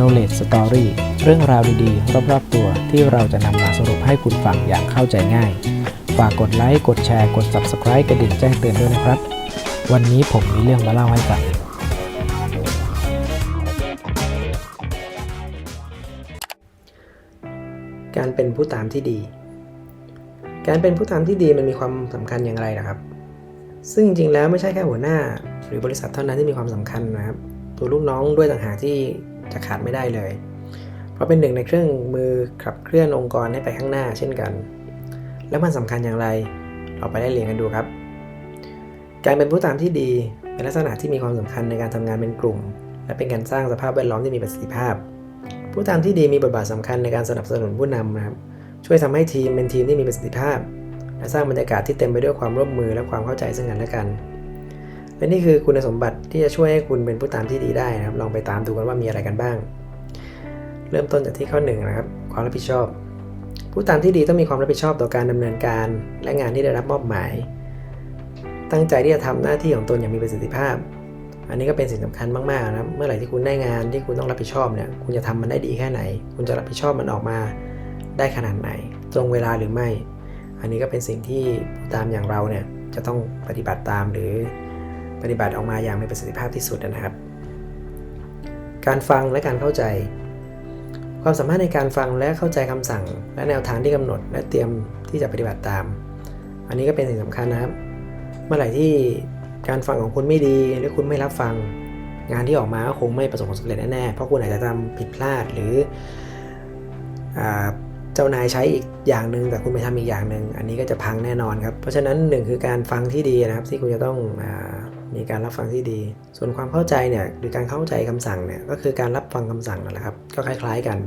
knowledge story เรื่องราวดีๆ รอบๆตัวที่เราจะนำมาสรุปให้คุณฟังอย่างเข้าใจง่าย ฝากกดไลค์ กดแชร์ กด subscribe กระดิ่งแจ้งเตือนด้วยนะครับ วันนี้ผมมีเรื่องมาเล่าให้ฟังการเป็นผู้ตามที่ดี การเป็นผู้ตามที่ดีมันมีความสำคัญอย่างไรนะครับ ซึ่งจริงๆแล้วไม่ใช่แค่หัวหน้า หรือบริษัทเท่านั้นที่มีความสำคัญนะครับ ตัวลูกน้องด้วยต่างหากที่ จะขาดไม่ได้เลย เพราะเป็นหนึ่งในเครื่องมือขับเคลื่อนองค์กรให้ไปข้างหน้าเช่นกัน แล้วมันสำคัญอย่างไร เราไปได้เรียนกันดูครับ การเป็นผู้ตามที่ดีเป็นลักษณะที่มีความสำคัญในการทำงานเป็นกลุ่ม และเป็นการสร้างสภาพแวดล้อมที่มีประสิทธิภาพ ผู้ตามที่ดีมีบทบาทสำคัญในการสนับสนุนผู้นำนะครับ ช่วยทำให้ทีมเป็นทีมที่มีประสิทธิภาพ และสร้างบรรยากาศที่เต็มไปด้วยความร่วมมือและความเข้าใจซึ่งกันและกัน และนี่คือคุณสมบัติที่จะช่วยให้คุณเป็นผู้ตามที่ดีได้นะครับ ลองไปตามดูกันว่ามีอะไรกันบ้าง เริ่มต้นจากที่ข้อหนึ่งนะครับ ความรับผิดชอบ ผู้ตามที่ดีต้องมีความรับผิดชอบต่อการดำเนินการ และงานที่ได้รับมอบหมาย ตั้งใจที่จะทำหน้าที่ของตนอย่างมีประสิทธิภาพ อันนี้ก็เป็นสิ่งสำคัญมากๆนะครับ เมื่อไหร่ที่คุณได้งานที่คุณต้องรับผิดชอบเนี่ย คุณจะทำมันได้ดีแค่ไหน คุณจะรับผิดชอบมันออกมาได้ขนาดไหน ตรงเวลาหรือไม่ อันนี้ก็เป็นสิ่งที่ผู้ตามอย่างเราเนี่ยจะต้องปฏิบัติตามหรือ ปฏิบัติออกมาอย่างมีประสิทธิภาพที่สุดนะครับ การฟังและการเข้าใจ ความสามารถในการฟังและเข้าใจคำสั่ง และแนวทางที่กำหนด และเตรียมที่จะปฏิบัติตาม อันนี้ก็เป็นสิ่งสำคัญนะครับ เมื่อไหร่ที่การฟังของคุณไม่ดีหรือคุณไม่รับฟัง งานที่ออกมาก็คงไม่ประสบความสำเร็จแน่ๆเพราะคุณอาจจะทำผิดพลาดหรืออเจ้านายใช้อีกอย่างหนึ่งแต่คุณไปทำอีกอย่างหนึ่งอันนี้ก็จะพังแน่นอนครับ เพราะฉะนั้นหนึ่งคือการฟังที่ดีนะครับ ที่คุณจะต้องอ มีการรับฟังที่ดี ส่วนความเข้าใจเนี่ยหรือการเข้าใจคำสั่งเนี่ยก็คือการรับฟังคำสั่งนั่นแหละครับ ก็คล้าย ๆกัน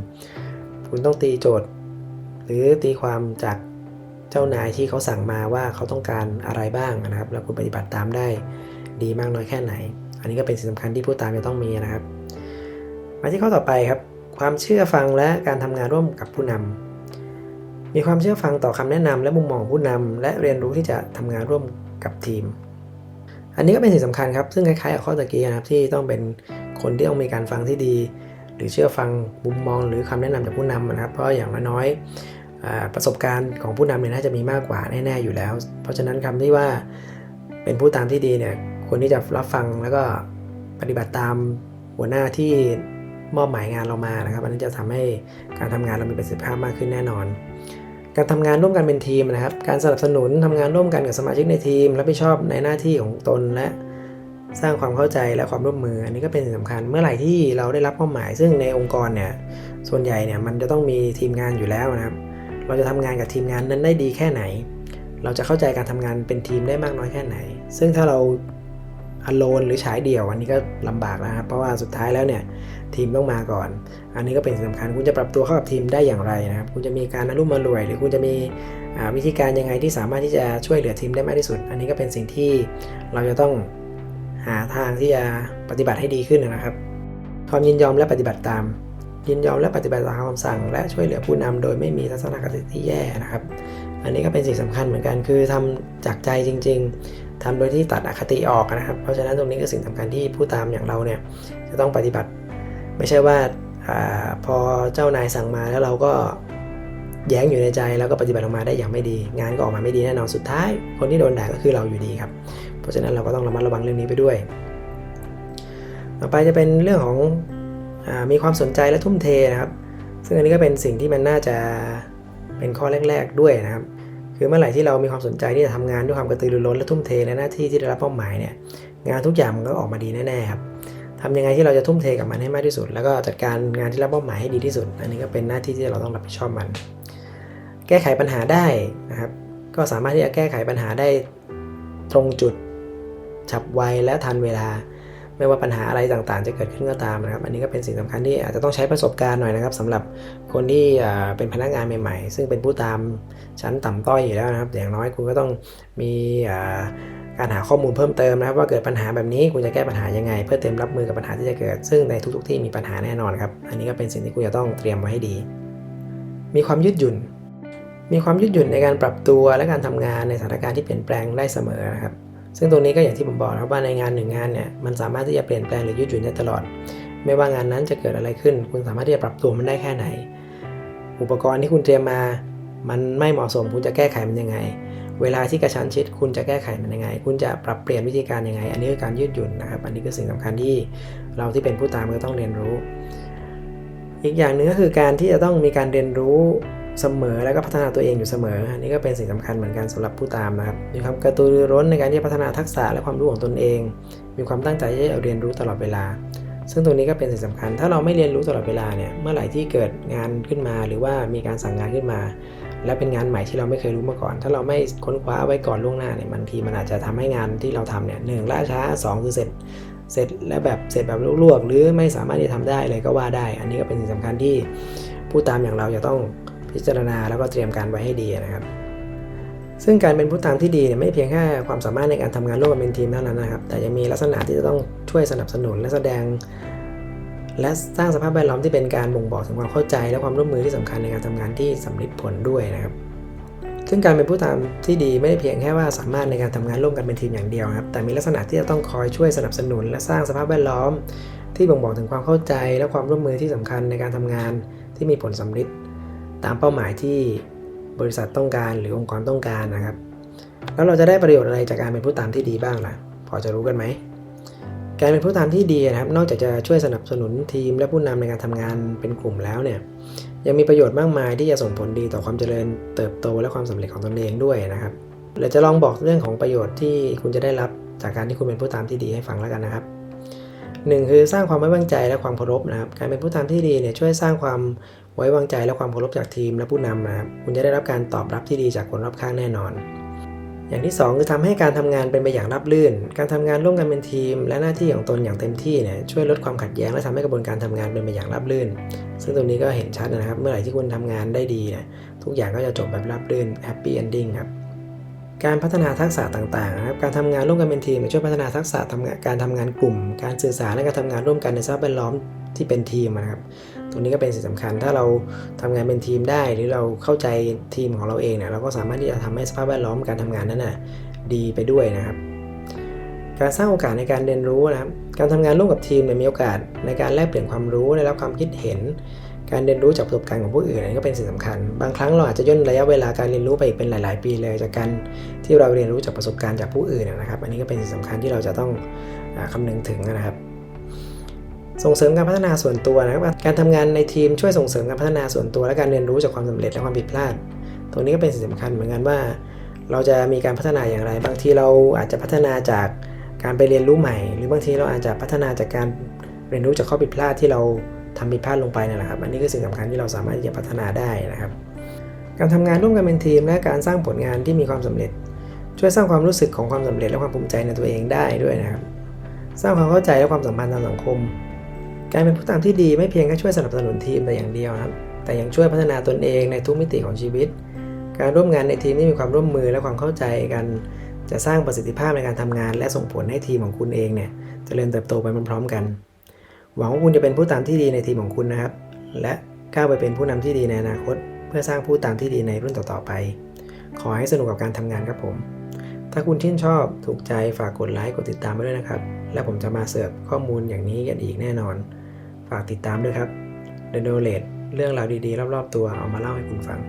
คุณต้องตีโจทย์ หรือตีความจากเจ้านายที่เขาสั่งมาว่าเขาต้องการอะไรบ้างนะครับ แล้วคุณปฏิบัติตามได้ดีมากน้อยแค่ไหน อันนี้ก็เป็นสิ่งสำคัญที่ผู้ตามจะต้องมีนะครับ มาที่ข้อต่อไปครับ ความเชื่อฟังและการทำงานร่วมกับผู้นำมีความเชื่อฟังต่อคำแนะนำและมุมมองผู้นำและเรียนรู้ที่จะทำงานร่วมกับทีม อันนี้ก็เป็นสิ่งสำคัญครับ ซึ่งคล้ายๆกับข้อตะกี้นะครับที่ต้องเป็นคนที่ต้องมีการฟังที่ดี หรือเชื่อฟังมุมมองหรือคำแนะนำจากผู้นำนะครับ เพราะอย่างน้อยๆประสบการณ์ของผู้นำเนี่ยน่าจะมีมากกว่าแน่ๆอยู่แล้ว เพราะฉะนั้นคำที่ว่าเป็นผู้ตามที่ดีเนี่ยควรที่จะรับฟังแล้วก็ปฏิบัติตามหัวหน้าที่มอบหมายงานเรามานะครับอันนี้จะทำให้การทำงานเรามีประสิทธิภาพมากขึ้นแน่นอน การทำงานร่วมกันเป็นทีมนะครับ การสนับสนุนทำงานร่วมกันกับสมาชิกในทีมรับผิดชอบในหน้าที่ของตนและสร้างความเข้าใจและความร่วมมือ อันนี้ก็เป็นสิ่งสำคัญเมื่อไหร่ที่เราได้รับมอบหมาย ซึ่งในองค์กรเนี่ยส่วนใหญ่เนี่ยมันจะต้องมีทีมงานอยู่แล้วนะครับ เราจะทำงานกับทีมงานนั้นได้ดีแค่ไหน เราจะเข้าใจการทำงานเป็นทีมได้มากน้อยแค่ไหน ซึ่งถ้าเรา อโลนหรือฉายเดี่ยว อันนี้ก็ลำบากนะครับเพราะว่าสุดท้ายแล้วเนี่ยทีมต้องมาก่อน อันนี้ก็เป็นสิ่งสำคัญคุณจะปรับตัวเข้ากับทีมได้อย่างไรนะครับ คุณจะมีการอารมณ์มารวย หรือคุณจะมีวิธีการยังไงที่สามารถที่จะช่วยเหลือทีมได้มากที่สุด อันนี้ก็เป็นสิ่งที่เราจะต้องหาทางที่จะปฏิบัติให้ดีขึ้นนะครับความยินยอมและปฏิบัติตาม ยินยอมและปฏิบัติตามคำสั่ง และช่วยเหลือผู้นำโดยไม่มีทัศนคติที่แย่นะครับ อันนี้ก็เป็นสิ่งสำคัญเหมือนกันคือทำจากใจจริง ๆ ทำโดยที่ตัดอคติออกนะครับ เพราะฉะนั้นตรงนี้ก็สิ่งสำคัญที่ผู้ตามอย่างเราเนี่ยจะต้องปฏิบัติ ไม่ใช่ว่าอพอเจ้านายสั่งมาแล้วเราก็แย้งอยู่ในใจแล้วก็ปฏิบัติออกมาได้อย่างไม่ดี งานก็ออกมาไม่ดีแน่นอนสุดท้าย คนที่โดนด่าก็คือเราอยู่ดีครับ เพราะฉะนั้นเราก็ต้องระมัดระวังเรื่องนี้ไปด้วย ต่อไปจะเป็นเรื่องของอมีความสนใจและทุ่มเทนะครับ ซึ่งอันนี้ก็เป็นสิ่งที่มันน่าจะเป็นข้อแรก ๆด้วยนะครับ คือเมื่อไหร่ที่เรามีความสนใจที่จะทำงานด้วยความกระตือรือร้นและทุ่มเทในหน้าที่ที่ได้รับมอบหมายเนี่ยงานทุกอย่างมันก็ออกมาดีแน่ๆครับทำยังไงที่เราจะทุ่มเทกับมันให้มากที่สุด แล้วก็จัดการงานที่รับมอบหมายให้ดีที่สุด อันนี้ก็เป็นหน้าที่ที่เราต้องรับผิดชอบมัน แก้ไขปัญหาได้นะครับ ก็สามารถที่จะแก้ไขปัญหาได้ตรงจุดฉับไวและทันเวลา ไม่ว่าปัญหาอะไรต่างๆ จะเกิดขึ้นก็ตามนะครับ อันนี้ก็เป็นสิ่งสำคัญที่อาจจะต้องใช้ประสบการณ์หน่อยนะครับสำหรับคนที่เป็นพนักงานใหม่ ๆ ซึ่งเป็นผู้ตามชั้นต่ำต้อยอยู่แล้วนะครับ อย่างน้อยคุณก็ต้องมีการหาข้อมูลเพิ่มเติมนะครับ ว่าเกิดปัญหาแบบนี้คุณจะแก้ปัญหายังไง เพื่อเตรียมรับมือกับปัญหาที่จะเกิด ซึ่งในทุก ๆ ที่มีปัญหาแน่นอนครับ อันนี้ก็เป็นสิ่งที่คุณจะต้องเตรียมไว้ให้ดี มีความยืดหยุ่น มีความยืดหยุ่นในการปรับตัวและการทำงานในสถานการณ์ที่เปลี่ยนแปลงได้เสมอนะครับ ซึ่งตรงนี้ก็อย่างที่ผมบอกนะครับว่าในงานหนึ่งงานเนี่ยมันสามารถที่จะเปลี่ยนแปลงหรือยืดหยุ่นได้ตลอด ไม่ว่างานนั้นจะเกิดอะไรขึ้น คุณสามารถที่จะปรับตัวมันได้แค่ไหน อุปกรณ์ที่คุณเตรียมมา มันไม่เหมาะสมคุณจะแก้ไขมันยังไง เวลาที่กระชั้นชิด คุณจะแก้ไขมันยังไง คุณจะปรับเปลี่ยนวิธีการยังไง อันนี้คือการยืดหยุ่นนะครับ อันนี้คือสิ่งสำคัญที่เราที่เป็นผู้ตามก็ต้องเรียนรู้ อีกอย่างหนึ่งก็คือการที่จะต้องมีการเรียนรู้ เสมอแล้วก็พัฒนาตัวเองอยู่เสมอ อันนี้ก็เป็นสิ่งสำคัญเหมือนกันสำหรับผู้ตามนะครับ มีความกระตือรือร้นในการที่จะพัฒนาทักษะและความรู้ของตนเอง มีความตั้งใจที่จะเรียนรู้ตลอดเวลา ซึ่งตรงนี้ก็เป็นสิ่งสำคัญ ถ้าเราไม่เรียนรู้ตลอดเวลาเนี่ย เมื่อไหร่ที่เกิดงานขึ้นมา หรือว่ามีการสั่งงานขึ้นมา และเป็นงานใหม่ที่เราไม่เคยรู้มาก่อน ถ้าเราไม่ค้นคว้าไว้ก่อนล่วงหน้าเนี่ย บางทีมันอาจจะทำให้งานที่เราทำเนี่ยหนึ่งล่าช้าสองคือเสร็จ เสร็จแล้วแบบเสร็จแบบลวกๆหรือไม่สามารถที่จะทำได้เลยก็ว่าได้ อันนี้ก็เป็นสิ่งสำคัญที่ผู้ตามอย่างเราจะต้อง พิจารณาแล้วก็เตรียมการไว้ให้ดีนะครับ ซึ่งการเป็นผู้ตามที่ดีเนี่ยไม่เพียงแค่ความสามารถในการทำงานร่วมกันเป็นทีมเท่านั้นนะครับ แต่ยังมีลักษณะที่จะต้องช่วยสนับสนุนและแสดง และสร้างสภาพแวดล้อมที่เป็นการบ่งบอกถึงความเข้าใจ และความร่วมมือที่สำคัญในการทำงานที่สำลิดผลด้วยนะครับซึ่งการเป็นผู้ตามที่ดีไม่ได้เพียงแค่ว่าสามารถในการทำงานร่วมกันเป็นทีมอย่างเดียวครับ แต่มีลักษณะที่จะต้องคอยช่วยสนับสนุน และสร้างสภาพแวดล้อม ที่บ่งบอกถึงความเข้าใจ และความร่วมมือที่สำคัญในการทำงานที่มีผลสำลิด ตามเป้าหมายที่บริษัทต้องการหรือองค์กรต้องการนะครับ แล้วเราจะได้ประโยชน์อะไรจากการเป็นผู้ตามที่ดีบ้างล่ะ พอจะรู้กันไหม การเป็นผู้ตามที่ดีนะครับ นอกจากจะช่วยสนับสนุนทีมและผู้นำในการทำงานเป็นกลุ่มแล้วเนี่ย ยังมีประโยชน์มากมายที่จะส่งผลดีต่อความเจริญเติบโตและความสำเร็จของตนเองด้วยนะครับเดี๋ยวจะลองบอกเรื่องของประโยชน์ที่คุณจะได้รับจากการที่คุณเป็นผู้ตามที่ดีให้ฟังแล้วกันนะครับหนึ่งคือสร้างความไว้วางใจและความเคารพนะครับ การเป็นผู้ตามที่ดีเนี่ยช่วยสร้างความ ไว้วางใจและความเคารพจากทีมและผู้นำนะครับคุณจะได้รับการตอบรับที่ดีจากคนรอบข้างแน่นอน อย่างที่สองคือทำให้การทำงานเป็นไปอย่างราบรื่น การทำงานร่วมกันเป็นทีม และหน้าที่ของตนอย่างเต็มที่เนี่ยช่วยลดความขัดแย้งและทำให้กระบวนการทำงานเป็นไปอย่างราบรื่น ซึ่งตรงนี้ก็เห็นชัดนะครับ เมื่อไหร่ที่คุณทำงานได้ดีเนี่ยทุกอย่างก็จะจบแบบราบรื่นแฮปปี้เอนดิ้งครับการพัฒนาทักษะต่างๆนะครับ การทำงานร่วมกันเป็นทีมช่วยพัฒนาทักษะทำการทำงานกลุ่ม การสื่อสารและการทำงานร่วมกันในสภาพแวดล้อมที่เป็นทีมนะครับ ตรงนี้ก็เป็นสิ่งสำคัญ ถ้าเราทำงานเป็นทีมได้ หรือเราเข้าใจทีมของเราเองเนี่ยเราก็สามารถที่จะทำให้สภาพแวดล้อมการทำงานนั้นน่ะดีไปด้วยนะครับ การสร้างโอกาสในการเรียนรู้นะครับ การทำงานร่วมกับทีมเนี่ยมีโอกาสในการแลกเปลี่ยนความรู้ได้รับความคิดเห็น การเรียนรู้จากประสบการณ์ของผู้อื่นอันนี้ก็เป็นสิ่งสำคัญ บางครั้งเราอาจจะย่นระยะเวลาการเรียนรู้ไปอีกเป็นหลาย ๆ ปีเลยจากการที่เราเรียนรู้จากประสบการณ์จากผู้อื่นนะครับ อันนี้ก็เป็นสิ่งสำคัญที่เราจะต้องอาคำนึงถึงนะครับ ส่งเสริมการพัฒนาส่วนตัวนะครับ การทำงานในทีมช่วยส่งเสริมการพัฒนาส่วนตัว และการเรียนรู้จากความสำเร็จและความผิดพลาด ตรงนี้ก็เป็นสิ่งสำคัญเหมือนกันว่า เราจะมีการพัฒนาอย่างไร บางทีเราอาจจะพัฒนาจากการไปเรียนรู้ใหม่ หรือบางทีเราอาจจะพัฒนาจากการเรียนรู้จากข้อผิดพลาดที่เราทำผิดพลาดลงไปนั่นแหละครับ อันนี้คือสิ่งสำคัญที่เราสามารถที่จะพัฒนาได้นะครับ การทำงานร่วมกันเป็นทีม และการสร้างผลงานที่มีความสำเร็จ ช่วยสร้างความรู้สึกของความสำเร็จและความภูมิใจในตัวเองได้ด้วยนะครับ สร้างความเข้าใจและความสัมพันธ์ทางสังคม การเป็นผู้ตามที่ดีไม่เพียงแค่ช่วยสนับสนุนทีมแต่อย่างเดียวนะครับ แต่ยังช่วยพัฒนาตนเองในทุกมิติของชีวิต การร่วมงานในทีมที่มีความร่วมมือและความเข้าใจกันจะสร้างประสิทธิภาพในการทำงาน และส่งผลให้ทีมของคุณเองเนี่ยจเจริญเติบโตไปพร้อมๆกัน หวังว่าคุณจะเป็นผู้ตามที่ดีในทีมของคุณนะครับ และก้าวไปเป็นผู้นำที่ดีในอนาคต เพื่อสร้างผู้ตามที่ดีในรุ่นต่อๆไป ขอให้สนุกกับการทำงานครับผม ถ้าคุณชื่นชอบถูกใจฝากกดไลค์กดติดตามไปด้วยนะครับ และผมจะมาเสิร์ฟข้อมูลอย่างนี้กันอีกแน่นอน ฝากติดตามด้วยครับเดนโดเลตเรื่องราวดีๆ รอบๆตัวเอามาเล่าให้คุณฟัง